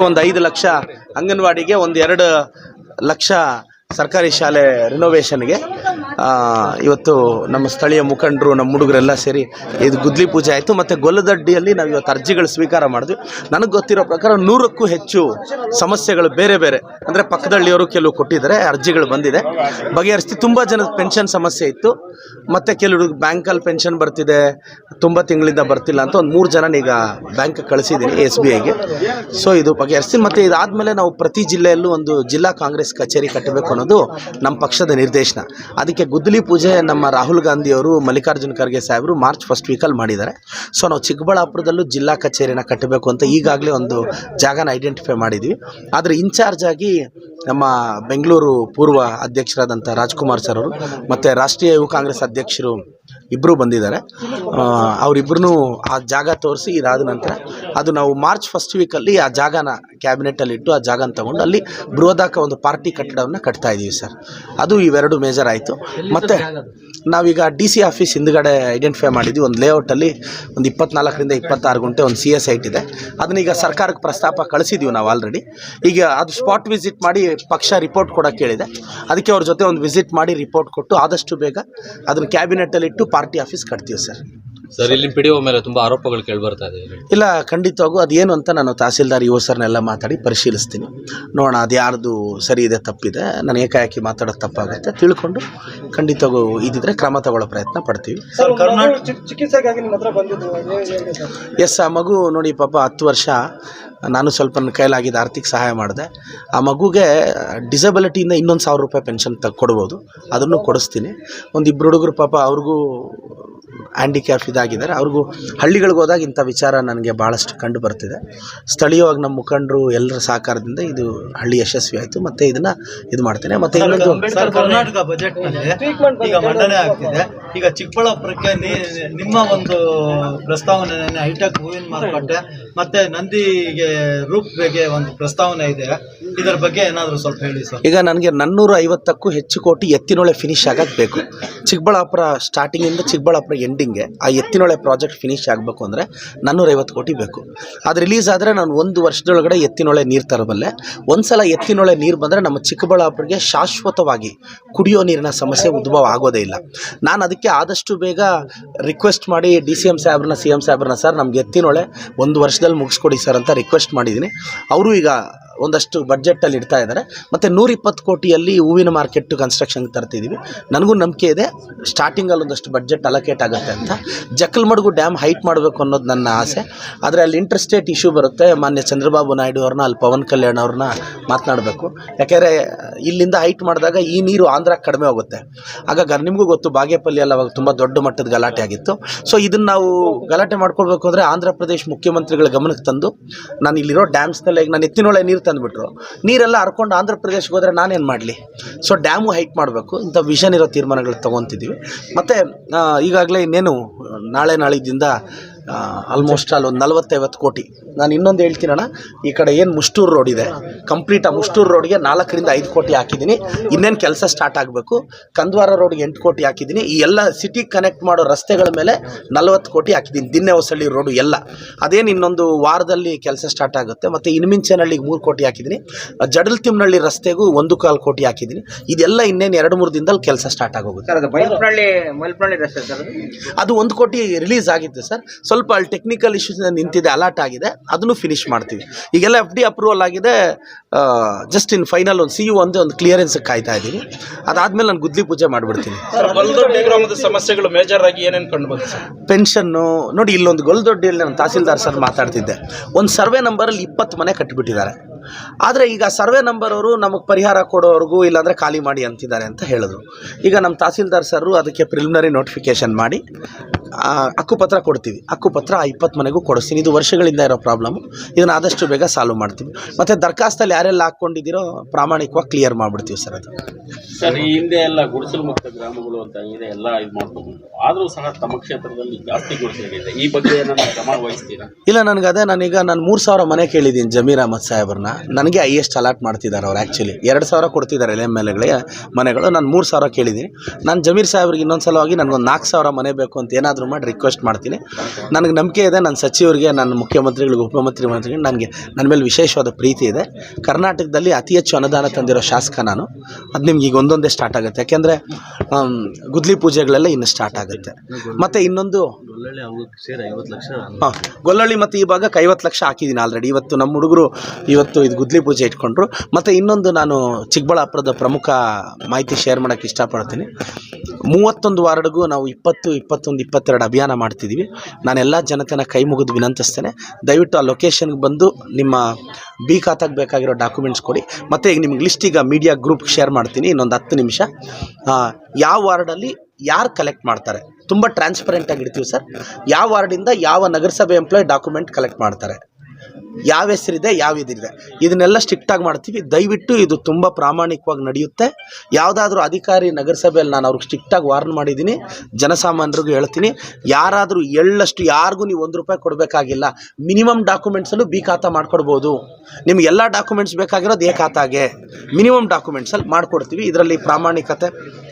ಒಂದು ಐದು ಲಕ್ಷ ಅಂಗನವಾಡಿಗೆ ಒಂದು ಎರಡು ಲಕ್ಷ ಸರ್ಕಾರಿ ಶಾಲೆ ರಿನೋವೇಷನ್ಗೆ ಇವತ್ತು ನಮ್ಮ ಸ್ಥಳೀಯ ಮುಖಂಡರು, ನಮ್ಮ ಹುಡುಗರೆಲ್ಲ ಸೇರಿ ಇದು ಗುದ್ಲಿ ಪೂಜೆ ಆಯಿತು. ಮತ್ತು ಗೊಲ್ಲದಡ್ಡಿಯಲ್ಲಿ ನಾವು ಇವತ್ತು ಅರ್ಜಿಗಳು ಸ್ವೀಕಾರ ಮಾಡಿದ್ವಿ. ನನಗೆ ಗೊತ್ತಿರೋ ಪ್ರಕಾರ ನೂರಕ್ಕೂ ಹೆಚ್ಚು ಸಮಸ್ಯೆಗಳು ಬೇರೆ ಬೇರೆ. ಅಂದರೆ ಪಕ್ಕದಳ್ಳಿಯವರು ಕೆಲವು ಕೊಟ್ಟಿದ್ದಾರೆ, ಅರ್ಜಿಗಳು ಬಂದಿದೆ. ಬಗೆಹರಿಸ್ತಿ ತುಂಬ ಜನದ ಪೆನ್ಷನ್ ಸಮಸ್ಯೆ ಇತ್ತು. ಮತ್ತು ಕೆಲವರು ಬ್ಯಾಂಕಲ್ಲಿ ಪೆನ್ಷನ್ ಬರ್ತಿದೆ, ತುಂಬ ತಿಂಗಳಿಂದ ಬರ್ತಿಲ್ಲ ಅಂತ ಒಂದು ಮೂರು ಜನ ಈಗ ಬ್ಯಾಂಕ್ ಕಳಿಸಿದ್ದೀನಿ ಎಸ್ ಬಿ ಐಗೆ ಸೊ ಇದು ಬಗೆಹರಿಸ್ತೀನಿ ಮತ್ತು ಇದಾದಮೇಲೆ ನಾವು ಪ್ರತಿ ಜಿಲ್ಲೆಯಲ್ಲೂ ಒಂದು ಜಿಲ್ಲಾ ಕಾಂಗ್ರೆಸ್ ಕಚೇರಿ ಕಟ್ಟಬೇಕು ಅನ್ನೋದು ನಮ್ಮ ಪಕ್ಷದ ನಿರ್ದೇಶನ. ಅದಕ್ಕೆ ಗುದ್ದಲಿ ಪೂಜೆ ನಮ್ಮ ರಾಹುಲ್ ಗಾಂಧಿಯವರು ಮಲ್ಲಿಕಾರ್ಜುನ ಖರ್ಗೆ ಸಾಹೇಬರು ಮಾರ್ಚ್ ಫಸ್ಟ್ ವೀಕಲ್ಲಿ ಮಾಡಿದ್ದಾರೆ. ಸೊ ನಾವು ಚಿಕ್ಕಬಳ್ಳಾಪುರದಲ್ಲೂ ಜಿಲ್ಲಾ ಕಚೇರಿನ ಕಟ್ಟಬೇಕು ಅಂತ ಈಗಾಗಲೇ ಒಂದು ಜಾಗನ ಐಡೆಂಟಿಫೈ ಮಾಡಿದ್ವಿ. ಆದರೆ ಇನ್ಚಾರ್ಜ್ ಆಗಿ ನಮ್ಮ ಬೆಂಗಳೂರು ಪೂರ್ವ ಅಧ್ಯಕ್ಷರಾದಂಥ ರಾಜ್ಕುಮಾರ್ ಸರ್ ಅವರು ಮತ್ತು ರಾಷ್ಟ್ರೀಯ ಯುವ ಕಾಂಗ್ರೆಸ್ ಅಧ್ಯಕ್ಷರು ಇಬ್ಬರು ಬಂದಿದ್ದಾರೆ. ಅವರಿಬ್ಬರೂ ಆ ಜಾಗ ತೋರಿಸಿ ಇದಾದ ನಂತರ ಅದು ನಾವು ಮಾರ್ಚ್ ಫಸ್ಟ್ ವೀಕಲ್ಲಿ ಆ ಜಾಗನ ಕ್ಯಾಬಿನೆಟಲ್ಲಿ ಇಟ್ಟು ಆ ಜಾಗನ ತಗೊಂಡು ಅಲ್ಲಿ ಬೃಹದಾಕ ಒಂದು ಪಾರ್ಟಿ ಕಟ್ಟಡವನ್ನು ಕಟ್ತಾ ಇದ್ದೀವಿ ಸರ್. ಅದು ಇವೆರಡು ಮೇಜರ್ ಆಯಿತು. ಮತ್ತು ನಾವೀಗ ಡಿ ಸಿ ಆಫೀಸ್ ಹಿಂದ್ಗಡೆ ಐಡೆಂಟಿಫೈ ಮಾಡಿದ್ವಿ. ಒಂದು ಲೇಔಟಲ್ಲಿ ಒಂದು ಇಪ್ಪತ್ನಾಲ್ಕರಿಂದ ಇಪ್ಪತ್ತಾರು ಗಂಟೆ ಒಂದು ಸಿ ಎಸ್ ಐಟ್ ಇದೆ. ಅದನ್ನೀಗ ಸರ್ಕಾರಕ್ಕೆ ಪ್ರಸ್ತಾಪ ಕಳಿಸಿದ್ದೀವಿ ನಾವು ಆಲ್ರೆಡಿ ಈಗ ಅದು ಸ್ಪಾಟ್ ವಿಸಿಟ್ ಮಾಡಿ ಪಕ್ಷ ರಿಪೋರ್ಟ್ ಕೊಡಕ್ಕೆ ಹೇಳಿದೆ. ಅದಕ್ಕೆ ಅವ್ರ ಜೊತೆ ಒಂದು ವಿಸಿಟ್ ಮಾಡಿ ರಿಪೋರ್ಟ್ ಕೊಟ್ಟು ಆದಷ್ಟು ಬೇಗ ಅದನ್ನು ಕ್ಯಾಬಿನೆಟಲ್ಲಿಟ್ಟು ಪಾರ್ಟಿ ಆಫೀಸ್ ಕಟ್ತೀವಿ ಸರ್. ಸರ್ ಇಲ್ಲಿ ಪಿ ಮೇಲೆ ತುಂಬಾ ಆರೋಪಗಳು ಕೇಳಿ ಬರ್ತಾ ಇದೆ. ಇಲ್ಲ ಖಂಡಿತವಾಗೂ ಅದೇನು ಅಂತ ನಾನು ತಹಸೀಲ್ದಾರ್ ಯುವ ಸರ್ನೆಲ್ಲ ಮಾತಾಡಿ ಪರಿಶೀಲಿಸ್ತೀನಿ. ನೋಡೋಣ ಅದು ಯಾರ್ದು ಸರಿ ಇದೆ ತಪ್ಪಿದೆ. ನಾನು ಏಕಾಏಕಿ ಮಾತಾಡೋದು ತಪ್ಪಾಗುತ್ತೆ. ತಿಳ್ಕೊಂಡು ಖಂಡಿತವಾಗೂ ಇದಿದ್ರೆ ಕ್ರಮ ತಗೊಳ್ಳೋ ಪ್ರಯತ್ನ ಪಡ್ತೀವಿ. ಎಸ್ ಆ ಮಗು ನೋಡಿ ಪಾಪ ಹತ್ತು ವರ್ಷ ನಾನು ಸ್ವಲ್ಪ ನನ್ನ ಕೈಲಾಗಿದ್ದ ಆರ್ಥಿಕ ಸಹಾಯ ಮಾಡಿದೆ. ಆ ಮಗುಗೆ ಡಿಸಬಿಲಿಟಿಯಿಂದ ಇನ್ನೊಂದು ಸಾವಿರ ರೂಪಾಯಿ ಪೆನ್ಷನ್ ತಗ ಕೊಡ್ಬೋದು. ಅದನ್ನು ಕೊಡಿಸ್ತೀನಿ. ಒಂದು ಇಬ್ಬರು ಹುಡುಗರು ಪಾಪ ಅವ್ರಿಗೂ ಹ್ಯಾಂಡಿಕ್ಯಾಪ್ ಇದಾಗಿದ್ದಾರೆ. ಅವ್ರಿಗೂ ಹಳ್ಳಿಗಳಿಗೆ ಹೋದಾಗ ಇಂಥ ವಿಚಾರ ನನಗೆ ಭಾಳಷ್ಟು ಕಂಡು ಬರ್ತಿದೆ. ಸ್ಥಳೀಯವಾಗಿ ನಮ್ಮ ಮುಖಂಡರು ಎಲ್ಲರ ಸಹಕಾರದಿಂದ ಇದು ಹಳ್ಳಿ ಯಶಸ್ವಿ ಆಯಿತು ಮತ್ತು ಇದನ್ನು ಇದು ಮಾಡ್ತೇನೆ. ಮತ್ತು ಇನ್ನೊಂದು ಈಗ ಚಿಕ್ಕಬಳ್ಳಾಪುರಕ್ಕೆ ನಿಮ್ಮ ಒಂದು ಪ್ರಸ್ತಾವನೆ ಹೈಟೆಕ್ ಹೂವಿನ ಮಾರುಕಟ್ಟೆ ಮತ್ತೆ ನಂದಿಗೆ ರೂಪ್ ಬಗ್ಗೆ ಒಂದು ಪ್ರಸ್ತಾವನೆ ಇದೆ. ಇದರ ಬಗ್ಗೆ ಏನಾದರೂ ಸ್ವಲ್ಪ ಹೇಳಿ ಸರ್. ಈಗ ನನಗೆ ನನ್ನೂರ ಐವತ್ತಕ್ಕೂ ಹೆಚ್ಚು ಕೋಟಿ ಎತ್ತಿನೊಳೆ ಫಿನಿಶ್ ಆಗಕ್ಕೆ ಬೇಕು ಚಿಕ್ಕಬಳ್ಳಾಪುರ ಸ್ಟಾರ್ಟಿಂಗಿಂದ ಚಿಕ್ಕಬಳ್ಳಾಪುರ ಎಂಡಿಂಗ್ಗೆ ಆ ಎತ್ತಿನೊಳೆ ಪ್ರಾಜೆಕ್ಟ್ ಫಿನಿಶ್ ಆಗಬೇಕು ಅಂದರೆ ನಾನ್ನೂರೈವತ್ತು ಕೋಟಿ ಬೇಕು. ಅದು ರಿಲೀಸ್ ಆದರೆ ನಾನು ಒಂದು ವರ್ಷದೊಳಗಡೆ ಎತ್ತಿನೊಳೆ ನೀರು ತರಬಲ್ಲೆ. ಒಂದು ಸಲ ಎತ್ತಿನೊಳೆ ನೀರು ಬಂದರೆ ನಮ್ಮ ಚಿಕ್ಕಬಳ್ಳಾಪುರಿಗೆ ಶಾಶ್ವತವಾಗಿ ಕುಡಿಯೋ ನೀರಿನ ಸಮಸ್ಯೆ ಉದ್ಭವ ಆಗೋದೇ ಇಲ್ಲ. ನಾನು ಅದಕ್ಕೆ ಆದಷ್ಟು ಬೇಗ ರಿಕ್ವೆಸ್ಟ್ ಮಾಡಿ ಡಿ ಸಿ ಎಂ ಸಾಹೇಬ್ರನ್ನ ಸಿ ಎಂ ಸಾಹೇಬ್ರನ್ನ. ಸರ್, ನಮ್ಗೆ ಎತ್ತಿನೊಳೆ ಒಂದು ವರ್ಷದಲ್ಲಿ ಮುಗಿಸ್ಕೊಡಿ ಸರ್ ಅಂತ ರಿಕ್ವೆಸ್ಟ್ ಮಾಡಿದ್ದೀನಿ. ಅವರು ಈಗ ಒಂದಷ್ಟು ಬಡ್ಜೆಟಲ್ಲಿ ಇಡ್ತಾ ಇದ್ದಾರೆ. ಮತ್ತು ನೂರಿಪ್ಪತ್ತು ಕೋಟಿಯಲ್ಲಿ ಹೂವಿನ ಮಾರ್ಕೆಟ್ ಕನ್ಸ್ಟ್ರಕ್ಷನ್ ತರ್ತಿದ್ದೀವಿ ನನಗೂ ನಂಬಿಕೆ ಇದೆ. ಸ್ಟಾರ್ಟಿಂಗಲ್ಲಿ ಒಂದಷ್ಟು ಬಡ್ಜೆಟ್ ಅಲೋಕೇಟ್ ಆಗುತ್ತೆ ಅಂತ. ಜಕ್ಕಲ್ಮಡ್ಗು ಡ್ಯಾಮ್ ಹೈಟ್ ಮಾಡಬೇಕು ಅನ್ನೋದು ನನ್ನ ಆಸೆ. ಆದರೆ ಅಲ್ಲಿ ಇಂಟ್ರೆಸ್ಟೇಟ್ ಇಶ್ಯೂ ಬರುತ್ತೆ. ಮಾನ್ಯ ಚಂದ್ರಬಾಬು ನಾಯ್ಡು ಅವ್ರನ್ನ, ಅಲ್ಲಿ ಪವನ್ ಕಲ್ಯಾಣ್ ಅವ್ರನ್ನ ಮಾತನಾಡಬೇಕು. ಯಾಕೆಂದರೆ ಇಲ್ಲಿಂದ ಹೈಟ್ ಮಾಡಿದಾಗ ಈ ನೀರು ಆಂಧ್ರಕ್ಕೆ ಕಡಿಮೆ ಹೋಗುತ್ತೆ ಆಗ ನಿಮಗೂ ಗೊತ್ತು ಬಾಗೇಪಲ್ಲಿಯಲ್ಲಿ ಅವಾಗ ತುಂಬ ದೊಡ್ಡ ಮಟ್ಟದ ಗಲಾಟೆ ಆಗಿತ್ತು. ಸೊ ಇದನ್ನು ನಾವು ಗಲಾಟೆ ಮಾಡ್ಕೊಳ್ಬೇಕು ಅಂದರೆ ಆಂಧ್ರ ಪ್ರದೇಶ ಮುಖ್ಯಮಂತ್ರಿಗಳ ಗಮನಕ್ಕೆ ತಂದು ನಾನು ಇಲ್ಲಿರೋ ಡ್ಯಾಮ್ಸ್ನೆಲ್ಲ ಈಗ ನಾನು ಎತ್ತಿನೊಳೆ ನೀರು ತಂದುಬಿಟ್ರು ನೀರೆಲ್ಲ ಹರ್ಕೊಂಡು ಆಂಧ್ರ ಪ್ರದೇಶಕ್ಕೆ ಹೋದರೆ ನಾನೇನು ಮಾಡಲಿ? ಸೊ ಡ್ಯಾಮು ಹೈಟ್ ಮಾಡಬೇಕು. ಇಂಥ ವಿಷನ್ ಇರೋ ತೀರ್ಮಾನಗಳು ತೊಗೊತಿದ್ದೀವಿ ಮತ್ತು ಈಗಾಗಲೇ ಇನ್ನೇನು ನಾಳೆ ನಾಳಿದ್ದಿಂದ ಆಲ್ಮೋಸ್ಟ್ ಅಲ್ಲಿ ಒಂದು ನಲವತ್ತೈವತ್ತು ಕೋಟಿ. ನಾನು ಇನ್ನೊಂದು ಹೇಳ್ತೀನಣ್ಣ ಈ ಕಡೆ ಏನು ಮುಷ್ಟೂರು ರೋಡ್ ಇದೆ. ಕಂಪ್ಲೀಟ್ ಆ ಮುಷ್ಟೂರು ರೋಡ್ಗೆ ನಾಲ್ಕರಿಂದ ಐದು ಕೋಟಿ ಹಾಕಿದ್ದೀನಿ. ಇನ್ನೇನು ಕೆಲಸ ಸ್ಟಾರ್ಟ್ ಆಗಬೇಕು. ಕಂದ್ವಾರ ರೋಡ್ಗೆ ಎಂಟು ಕೋಟಿ ಹಾಕಿದ್ದೀನಿ. ಈ ಎಲ್ಲ ಸಿಟಿ ಕನೆಕ್ಟ್ ಮಾಡೋ ರಸ್ತೆಗಳ ಮೇಲೆ ನಲ್ವತ್ತು ಕೋಟಿ ಹಾಕಿದ್ದೀನಿ. ದಿನ್ನೆ ಹೊಸಳ್ಳಿ ರೋಡು ಎಲ್ಲ. ಅದೇನು ಇನ್ನೊಂದು ವಾರದಲ್ಲಿ ಕೆಲಸ ಸ್ಟಾರ್ಟ್ ಆಗುತ್ತೆ. ಮತ್ತು ಇನ್ಮಿಂಚನಹಳ್ಳಿಗೆ ಮೂರು ಕೋಟಿ ಹಾಕಿದ್ದೀನಿ. ಜಡಲ್ ತಿಮ್ಮನಹಳ್ಳಿ ರಸ್ತೆಗೂ ಒಂದು ಕಾಲು ಕೋಟಿ ಹಾಕಿದ್ದೀನಿ. ಇದೆಲ್ಲ ಇನ್ನೇನು ಎರಡು ಮೂರು ದಿನದಲ್ಲಿ ಕೆಲಸ ಸ್ಟಾರ್ಟ್ ಆಗೋಗುತ್ತೆ. ಅದು ಒಂದು ಕೋಟಿ ರಿಲೀಸ್ ಆಗಿತ್ತು ಸರ್. ಸ್ವಲ್ಪ ಅಲ್ಲಿ ಟೆಕ್ನಿಕಲ್ ಇಶ್ಯೂಸ್ ನಿಂತಿದೆ ಅಲರ್ಟ್ ಆಗಿದೆ. ಅದನ್ನು ಫಿನಿಶ್ ಮಾಡ್ತೀವಿ. ಈಗೆಲ್ಲ ಎಫ್ ಡಿ ಅಪ್ರೂವಲ್ ಆಗಿದೆ ಜಸ್ಟ್ ಇನ್ ಫೈನಲ್ ಒಂದು ಸಿ ಯು ಒಂದು ಒಂದು ಕ್ಲಿಯರೆನ್ಸ್ ಕಾಯ್ತಾ ಇದ್ದೀನಿ. ಅದಾದಮೇಲೆ ನಾನು ಗುದ್ಲಿ ಪೂಜೆ ಮಾಡಿಬಿಡ್ತೀನಿ. ಗ್ರಾಮದ ಸಮಸ್ಯೆಗಳು ಮೇಜರ್ ಆಗಿ ಏನೇನು ಕಂಡು ಪೆನ್ಷನ್ನು ನೋಡಿ ಇಲ್ಲೊಂದು ಗೊಲ್ದೊಡ್ಡಿಯಲ್ಲಿ ನಾನು ತಹಸೀಲ್ದಾರ್ ಸರ್ ಮಾತಾಡ್ತಿದ್ದೆ. ಒಂದು ಸರ್ವೆ ನಂಬರಲ್ಲಿ ಇಪ್ಪತ್ತು ಮನೆ ಕಟ್ಟಿಬಿಟ್ಟಿದ್ದಾರೆ ಆದರೆ ಈಗ ಸರ್ವೆ ನಂಬರ್ ಅವರು ನಮಗೆ ಪರಿಹಾರ ಕೊಡೋವರೆಗೂ ಇಲ್ಲಾಂದರೆ ಖಾಲಿ ಮಾಡಿ ಅಂತಿದ್ದಾರೆ ಅಂತ ಹೇಳಿದ್ರು. ಈಗ ನಮ್ಮ ತಹಸೀಲ್ದಾರ್ ಸರು ಅದಕ್ಕೆ ಪ್ರಿಲಿಮಿನರಿ ನೋಟಿಫಿಕೇಷನ್ ಮಾಡಿ ಹಕ್ಕುಪತ್ರ ಕೊಡ್ತೀವಿ. ಹಕ್ಕುಪತ್ರ ಆ ಇಪ್ಪತ್ತು ಮನೆಗೂ ಕೊಡಿಸ್ತೀನಿ. ಇದು ವರ್ಷಗಳಿಂದ ಇರೋ ಪ್ರಾಬ್ಲಮ್ಮು ಇದನ್ನು ಆದಷ್ಟು ಬೇಗ ಸಾಲ್ವ್ ಮಾಡ್ತೀವಿ. ಮತ್ತು ದರ್ಖಾಸ್ತಲ್ಲಿ ಯಾರೆಲ್ಲ ಹಾಕ್ಕೊಂಡಿದ್ದೀರೋ ಪ್ರಾಮಾಣಿಕವಾಗಿ ಕ್ಲಿಯರ್ ಮಾಡಿಬಿಡ್ತೀವಿ ಸರ್ ಅದು. ಸರ್ ಈ ಹಿಂದೆ ಎಲ್ಲ ಗುಡಿಸಲು ಮುಕ್ತ ಗ್ರಾಮಗಳು ಅಂತ ಇದೆ ಎಲ್ಲ ಇದು ಮಾಡ್ಕೊಂಡು ಆದರೂ ಸಹ ತಮ್ಮ ಕ್ಷೇತ್ರದಲ್ಲಿ ಜಾಸ್ತಿ ಗುಡಿಸಲಿದೆ. ಈ ಬಗ್ಗೆ ನನ್ನ ಕ್ರಮ ವಹಿಸ್ತೀರಾ? ಇಲ್ಲ ನನಗೆ ಅದೇ ನಾನೀಗ ನಾನು ಮೂರು ಸಾವಿರ ಮನೆ ಕೇಳಿದ್ದೀನಿ ಜಮೀರ್ ಅಹಮದ್ ಸಾಹೇಬ್ರನ್ನ. ನನಗೆ ಹೈಯೆಸ್ಟ್ ಅಲಾಟ್ ಮಾಡ್ತಿದ್ದಾರೆ ಅವ್ರು ಆ್ಯಕ್ಚುಲಿ ಎರಡು ಸಾವಿರ ಕೊಡ್ತಿದ್ದಾರೆ ಎಲ್ ಎಂ ಎಲ್ ಎಗಳಿಗೆ ಮನೆಗಳು. ನಾನು ಮೂರು ಸಾವಿರ ಕೇಳಿದ್ದೀನಿ. ನಾನು ಜಮೀರ್ ಸಾಹೇಬ್ರಿಗೆ ಇನ್ನೊಂದು ಸಲವಾಗಿ ನನಗೊಂದು ನಾಲ್ಕು ಸಾವಿರ ಮನೆ ಬೇಕು ಅಂತ ಏನಾದರೂ ಮಾಡಿ ರಿಕ್ವೆಸ್ಟ್ ಮಾಡ್ತೀನಿ. ನನಗೆ ನಂಬಿಕೆ ಇದೆ ನನ್ನ ಸಚಿವರಿಗೆ ನನ್ನ ಮುಖ್ಯಮಂತ್ರಿಗಳಿಗೆ ಉಪಮುಖ್ಯಮಂತ್ರಿಗಳಿಗೆ ನನಗೆ ನನ್ನ ಮೇಲೆ ವಿಶೇಷವಾದ ಪ್ರೀತಿ ಇದೆ. ಕರ್ನಾಟಕದಲ್ಲಿ ಅತಿ ಹೆಚ್ಚು ಅನುದಾನ ತಂದಿರೋ ಶಾಸಕ ನಾನು. ಅದು ನಿಮ್ಗೆ ಈಗ ಒಂದೊಂದೇ ಸ್ಟಾರ್ಟ್ ಆಗುತ್ತೆ. ಯಾಕೆಂದರೆ ಗುದ್ಲಿ ಪೂಜೆಗಳೆಲ್ಲ ಇನ್ನು ಸ್ಟಾರ್ಟ್ ಆಗುತ್ತೆ. ಮತ್ತು ಇನ್ನೊಂದು ಹಾಂ ಗೊಲ್ಲಳ್ಳಿ ಮತ್ತು ಈ ಭಾಗಕ್ಕೆ ಐವತ್ತು ಲಕ್ಷ ಹಾಕಿದ್ದೀನಿ ಆಲ್ರೆಡಿ ಇವತ್ತು ನಮ್ಮ ಹುಡುಗರು ಇವತ್ತು ಇದು ಗುದ್ಲಿ ಪೂಜೆ ಇಟ್ಕೊಂಡ್ರು. ಮತ್ತು ಇನ್ನೊಂದು ನಾನು ಚಿಕ್ಕಬಳ್ಳಾಪುರದ ಪ್ರಮುಖ ಮಾಹಿತಿ ಶೇರ್ ಮಾಡೋಕ್ಕೆ ಇಷ್ಟಪಡ್ತೀನಿ. ಮೂವತ್ತೊಂದು ವಾರ್ಡ್ಗೂ ನಾವು ಇಪ್ಪತ್ತು, ಇಪ್ಪತ್ತೊಂದು, ಇಪ್ಪತ್ತೆರಡು ಅಭಿಯಾನ ಮಾಡ್ತಿದ್ದೀವಿ ನಾನೆಲ್ಲ ಜನತೆನ ಕೈ ಮುಗಿದು ವಿನಂತಿಸ್ತೇನೆ. ದಯವಿಟ್ಟು ಆ ಲೊಕೇಶನ್ಗೆ ಬಂದು ನಿಮ್ಮ ಬಿ ಖಾತಾಗೆ ಬೇಕಾಗಿರೋ ಡಾಕ್ಯುಮೆಂಟ್ಸ್ ಕೊಡಿ. ಮತ್ತು ಈಗ ನಿಮ್ಗೆ ಲಿಸ್ಟ್ ಈಗ ಮೀಡಿಯಾ ಗ್ರೂಪ್ಗೆ ಶೇರ್ ಮಾಡ್ತೀನಿ. ಇನ್ನೊಂದು ಹತ್ತು ನಿಮಿಷ. ಯಾವ ವಾರ್ಡಲ್ಲಿ ಯಾರು ಕಲೆಕ್ಟ್ ಮಾಡ್ತಾರೆ? ತುಂಬ ಟ್ರಾನ್ಸ್ಪರೆಂಟಾಗಿ ಇಡ್ತೀವಿ ಸರ್. ಯಾವ ವಾರ್ಡಿಂದ ಯಾವ ನಗರಸಭೆ ಎಂಪ್ಲಾಯ್ ಡಾಕ್ಯುಮೆಂಟ್ ಕಲೆಕ್ಟ್ ಮಾಡ್ತಾರೆ? ಯಾವ ಹೆಸರಿದೆ, ಯಾವ ಇದಿದೆ. ಇದನ್ನೆಲ್ಲ ಸ್ಟ್ರಿಕ್ಟಾಗಿ ಮಾಡ್ತೀವಿ. ದಯವಿಟ್ಟು ಇದು ತುಂಬ ಪ್ರಾಮಾಣಿಕವಾಗಿ ನಡೆಯುತ್ತೆ. ಯಾವುದಾದ್ರೂ ಅಧಿಕಾರಿ ನಗರಸಭೆಯಲ್ಲಿ ನಾನು ಅವ್ರಿಗೆ ಸ್ಟ್ರಿಕ್ಟಾಗಿ ವಾರ್ನ್ ಮಾಡಿದ್ದೀನಿ. ಜನಸಾಮಾನ್ಯರಿಗೂ ಹೇಳ್ತೀನಿ. ಯಾರಾದರೂ ಎಳ್ಳಷ್ಟು ಯಾರಿಗೂ ನೀವು ಒಂದು ರೂಪಾಯಿ ಕೊಡಬೇಕಾಗಿಲ್ಲ. ಮಿನಿಮಮ್ ಡಾಕ್ಯುಮೆಂಟ್ಸಲ್ಲೂ ಬಿ ಖಾತಾ ಮಾಡ್ಕೊಡ್ಬೋದು. ನಿಮ್ಗೆ ಎಲ್ಲ ಡಾಕ್ಯುಮೆಂಟ್ಸ್ ಬೇಕಾಗಿರೋದು ಎ ಖಾತಾಗೆ. ಮಿನಿಮಮ್ ಡಾಕ್ಯುಮೆಂಟ್ಸಲ್ಲಿ ಮಾಡಿಕೊಡ್ತೀವಿ. ಇದರಲ್ಲಿ ಪ್ರಾಮಾಣಿಕತೆ.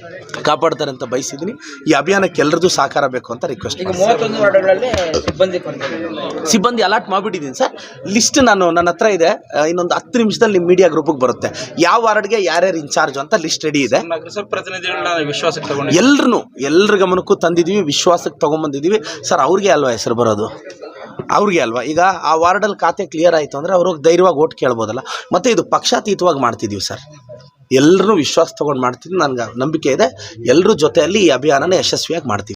ಕಾಪಾಡ್ತಾರೆ ಅಂತ ಬಯಸಿದ್ದೀನಿ ಈ ಅಭಿಯಾನಕ್ಕೆ ಎಲ್ಲರದ್ದು ಸಹಕಾರ ಬೇಕು ಅಂತ ರಿಕ್ವೆಸ್ಟ್ ಸಿಬ್ಬಂದಿ ಅಲಾಟ್ ಮಾಡಿಬಿಟ್ಟಿದ್ದೀನಿ ಸರ್. ಲಿಸ್ಟ್ ನಾನು ನನ್ನ ಹತ್ರ ಇದೆ. ಇನ್ನೊಂದು ಹತ್ತು ನಿಮಿಷದಲ್ಲಿ ನಿಮ್ಮ ಮೀಡಿಯಾ ಗ್ರೂಪಿಗೆ ಬರುತ್ತೆ. ಯಾವ ವಾರ್ಡ್ಗೆ ಯಾರ್ಯಾರು ಇನ್ಚಾರ್ಜ್ ಅಂತ ಲಿಸ್ಟ್ ರೆಡಿ ಇದೆ. ಎಲ್ಲರೂ ಪ್ರತಿನಿಧಿಗಳನ್ನ ವಿಶ್ವಾಸಕ್ಕೆ ತಗೊಂಡು ಎಲ್ರು ಎಲ್ಲರ ಗಮನಕ್ಕೂ ತಂದಿದ್ದೀವಿ ವಿಶ್ವಾಸಕ್ಕೆ ತೊಗೊಂಬಂದಿದ್ದೀವಿ. ಸರ್ ಅವ್ರಿಗೆ ಅಲ್ವಾ ಹೆಸರು ಬರೋದು? ಅವ್ರಿಗೆ ಅಲ್ವಾ? ಈಗ ಆ ವಾರ್ಡಲ್ಲಿ ಖಾತೆ ಕ್ಲಿಯರ್ ಆಯಿತು ಅಂದರೆ ಅವ್ರಿಗೆ ಧೈರ್ಯವಾಗಿ ಓಟ್ ಕೇಳ್ಬೋದಲ್ಲ. ಮತ್ತು ಇದು ಪಕ್ಷಾತೀತವಾಗಿ ಮಾಡ್ತಿದ್ದೀವಿ ಸರ್. ಎಲ್ಲರೂ ವಿಶ್ವಾಸ ತಗೊಂಡು ಮಾಡ್ತೀನಿ. ನನ್ಗೆ ನಂಬಿಕೆ ಇದೆ. ಎಲ್ಲರ ಜೊತೆಯಲ್ಲಿ ಈ ಅಭಿಯಾನನ ಯಶಸ್ವಿಯಾಗಿ ಮಾಡ್ತೀವಿ